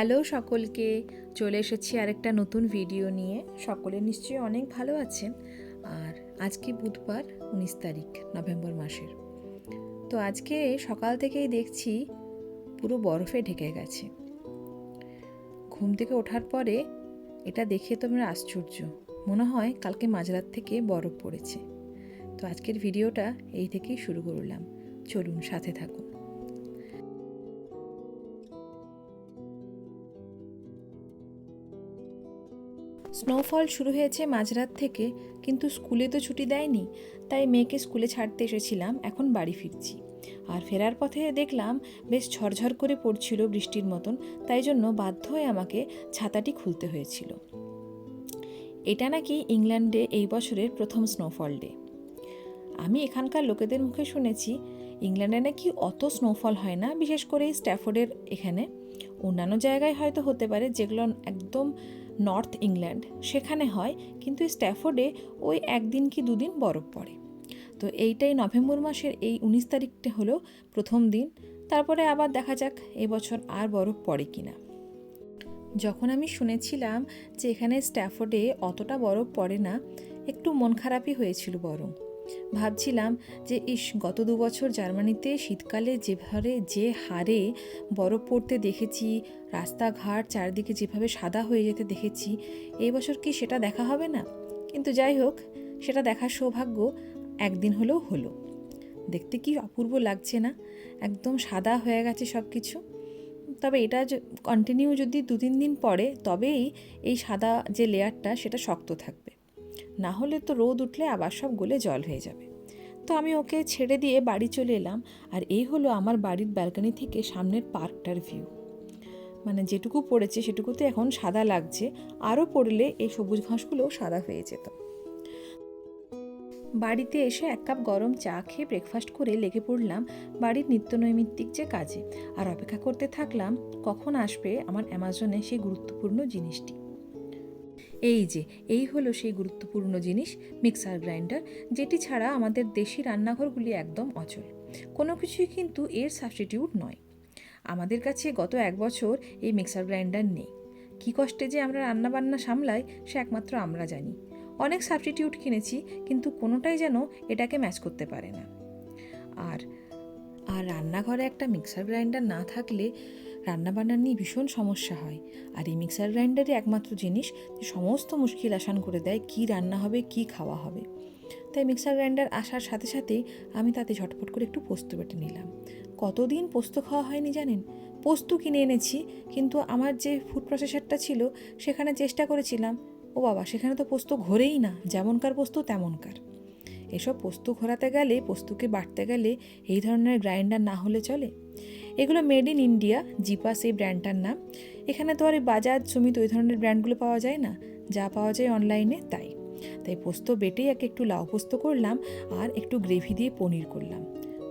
Hello সকলকে, চলে এসেছি আরেকটা নতুন ভিডিও নিয়ে। সকলে নিশ্চয়ই অনেক ভালো আছেন। আর আজকে বুধবার, উনিশ তারিখ, নভেম্বর মাসের। তো আজকে সকাল থেকেই দেখছি পুরো বরফে ঢেকে গেছে। ঘুম থেকে ওঠার পরে এটা দেখে তো আমার আশ্চর্য। মনে হয় কালকে মাঝরাত থেকে বরফ পড়েছে। তো আজকের ভিডিওটা এই থেকেই শুরু করলাম। চলুন সাথে থাকুন। স্নোফল শুরু হয়েছে মাঝরাত থেকে, কিন্তু স্কুলে তো ছুটি দেয়নি, তাই মেয়েকে স্কুলে ছাড়তে এসেছিলাম, এখন বাড়ি ফিরছি। আর ফেরার পথে দেখলাম বেশ ঝরঝর করে পড়ছিল বৃষ্টির মতন, তাই জন্য বাধ্য হয়ে আমাকে ছাতাটি খুলতে হয়েছিল। এটা নাকি ইংল্যান্ডে এই বছরের প্রথম স্নোফল ডে আমি এখানকার লোকেদের মুখে শুনেছি, ইংল্যান্ডে নাকি অত স্নোফল হয় না, বিশেষ করে স্ট্যাফোর্ডের এখানে। অন্যান্য জায়গায় হয়তো হতে পারে, যেগুলো একদম নর্থ ইংল্যান্ড। সেখানে হয়, কিন্তু স্ট্যাফোর্ডে ওই একদিন কি দুদিন বরফ পড়ে। তো এইটাই নভেম্বর মাসের এই উনিশ তারিখটা হলো প্রথম দিন। তারপরে আবার দেখা যাক এবছর আর বরফ পড়ে কি না যখন আমি শুনেছিলাম যে এখানে স্ট্যাফোর্ডে অতটা বরফ পড়ে না, একটু মন খারাপই হয়েছিল বরং। ভাবছিলাম যে, ইস, গত দু বছর জার্মানিতে শীতকালে যেভাবে যে হারে বরফ পড়তে দেখেছি, রাস্তাঘাট চারদিকে যেভাবে সাদা হয়ে যেতে দেখেছি এই বছর কি সেটা দেখা হবে না? কিন্তু যাই হোক, সেটা দেখার সৌভাগ্য একদিন হলেও হলো। দেখতে কি অপূর্ব লাগছে না? একদম সাদা হয়ে গেছে সব কিছু তবে এটা কন্টিনিউ যদি দু তিন দিন পরে তবেই এই সাদা যে লেয়ারটা সেটা শক্ত থাকবে। না হলে তো রোদ উঠলে আবার সব গলে জল হয়ে যাবে। তো আমি ওকে ছেড়ে দিয়ে বাড়ি চলে এলাম, আর এই হলো আমার বাড়ির ব্যালকনি থেকে সামনের পার্কটার ভিউ। মানে যেটুকু পড়েছে সেটুকুতে এখন সাদা লাগছে, আরও পড়লে এই সবুজ ঘাসগুলো সাদা হয়ে যেত। বাড়িতে এসে এক কাপ গরম চা খেয়ে ব্রেকফাস্ট করে লেগে পড়লাম বাড়ির নিত্যনৈমিত্তিক যে কাজে, আর অপেক্ষা করতে থাকলাম কখন আসবে আমার অ্যামাজনে সেই গুরুত্বপূর্ণ জিনিসটি। এই যে, এই হলো সেই গুরুত্বপূর্ণ জিনিস, মিক্সার গ্রাইন্ডার, যেটি ছাড়া আমাদের দেশি রান্নাঘরগুলি একদম অচল। কোনো কিছুই কিন্তু এর সাবস্টিটিউট নয়। আমাদের কাছে গত এক বছর এই মিক্সার গ্রাইন্ডার নেই। কী কষ্টে যে আমরা রান্নাবান্না সামলাই, সে একমাত্র আমরা জানি। অনেক সাবস্টিটিউট কিনেছি, কিন্তু কোনোটাই যেন এটাকে ম্যাচ করতে পারে না। আর আর রান্নাঘরে একটা মিক্সার গ্রাইন্ডার না থাকলে রান্নাবান্না নিয়ে ভীষণ সমস্যা হয়। আর এই মিক্সার গ্রাইন্ডারই একমাত্র জিনিস যে সমস্ত মুশকিল আসান করে দেয়, কি রান্না হবে, কি খাওয়া হবে। তাই মিক্সার গ্রাইন্ডার আসার সাথে সাথেই আমি তাতে ঝটপট করে একটু পোস্ত বেটে নিলাম। কতদিন পোস্ত খাওয়া হয়নি জানেন? পোস্ত কিনে এনেছি, কিন্তু আমার যে ফুড প্রসেসারটা ছিল, সেখানে চেষ্টা করেছিলাম, ও বাবা, সেখানে তো পোস্ত ঘোরেই না, যেমনকার পোস্ত, তেমনকার। এসব পোস্ত ঘোরাতে গেলে, পোস্তকে বাটতে গেলে এই ধরনের গ্রাইন্ডার না হলে চলে? এগুলো মেড ইন ইন্ডিয়া জিপাস এই ব্র্যান্ডটার নাম। এখানে তো আর বাজাজ, সুমিত ওই ধরনের ব্র্যান্ডগুলো পাওয়া যায় না। যা পাওয়া যায় অনলাইনে তাই। তাই পোস্ত বেটেই একে একটু লাউ পোস্ত করলাম আর একটু গ্রেভি দিয়ে পনির করলাম।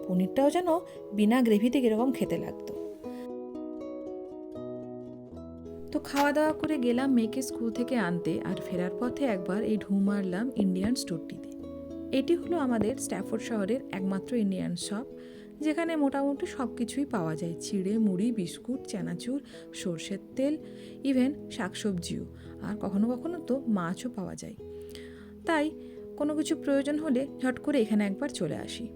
পনিরটাও যেন বিনা গ্রেভিতে কীরকম খেতে লাগতো। তো খাওয়া দাওয়া করে গেলাম মেয়েকে স্কুল থেকে আনতে আর ফেরার পথে একবার এই ঢু মারলাম ইন্ডিয়ান স্টোরটিতে এটি হলো আমাদের স্ট্যাফোর্ড শহরের একমাত্র ইন্ডিয়ান শপ যেখানে মোটামুটি সব কিছুই পাওয়া যায়। চিড়ে, মুড়ি, বিস্কুট, চানাচুর, সর্ষের তেল, ইভেন শাকসবজিও। আর কখনো কখনো তো মাছও পাওয়া যায়। তাই কোনো কিছু প্রয়োজন হলে ঝট করে এখানে একবার চলে আসি।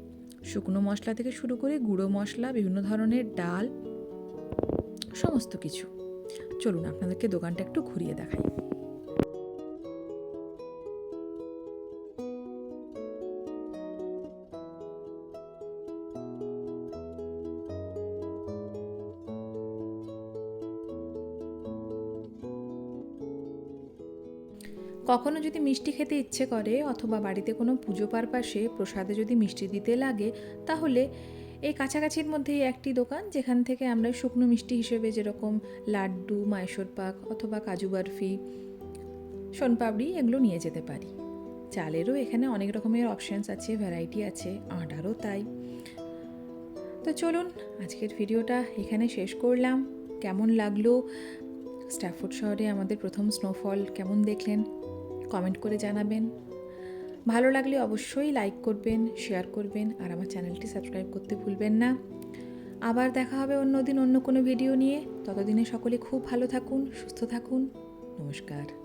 শুকনো মশলা থেকে শুরু করে গুঁড়ো মশলা, বিভিন্ন ধরনের ডাল, সমস্ত কিছু। চলুন আপনাদেরকে দোকানটা একটু ঘুরিয়ে দেখাই। কখনো যদি মিষ্টি খেতে ইচ্ছে করে অথবা বাড়িতে কোনো পুজো পারপাসে প্রসাদে যদি মিষ্টি দিতে লাগে, তাহলে এই কাছাকাছির মধ্যেই একটি দোকান যেখান থেকে আমরা শুকনো মিষ্টি হিসেবে যেরকম লাড্ডু, মাইসোর পাক অথবা কাজু বরফি, সোনপাপড়ি এগুলো নিয়ে যেতে পারি। চালেরও এখানে অনেক রকমের অপশানস আছে ভ্যারাইটি আছে, আটারও তাই। তো চলুন, আজকের ভিডিওটা এখানে শেষ করলাম। কেমন লাগল? স্ট্যাফোর্ড শহরে আমাদের প্রথম স্নোফল কেমন দেখলেন? কমেন্ট করে জানাবেন। ভালো লাগলে অবশ্যই লাইক করবেন, শেয়ার করবেন আর আমার চ্যানেলটি সাবস্ক্রাইব করতে ভুলবেন না। আবার দেখা হবে অন্যদিন অন্য কোনো ভিডিও নিয়ে। ততদিনে সকলে খুব ভালো থাকুন, সুস্থ থাকুন। নমস্কার।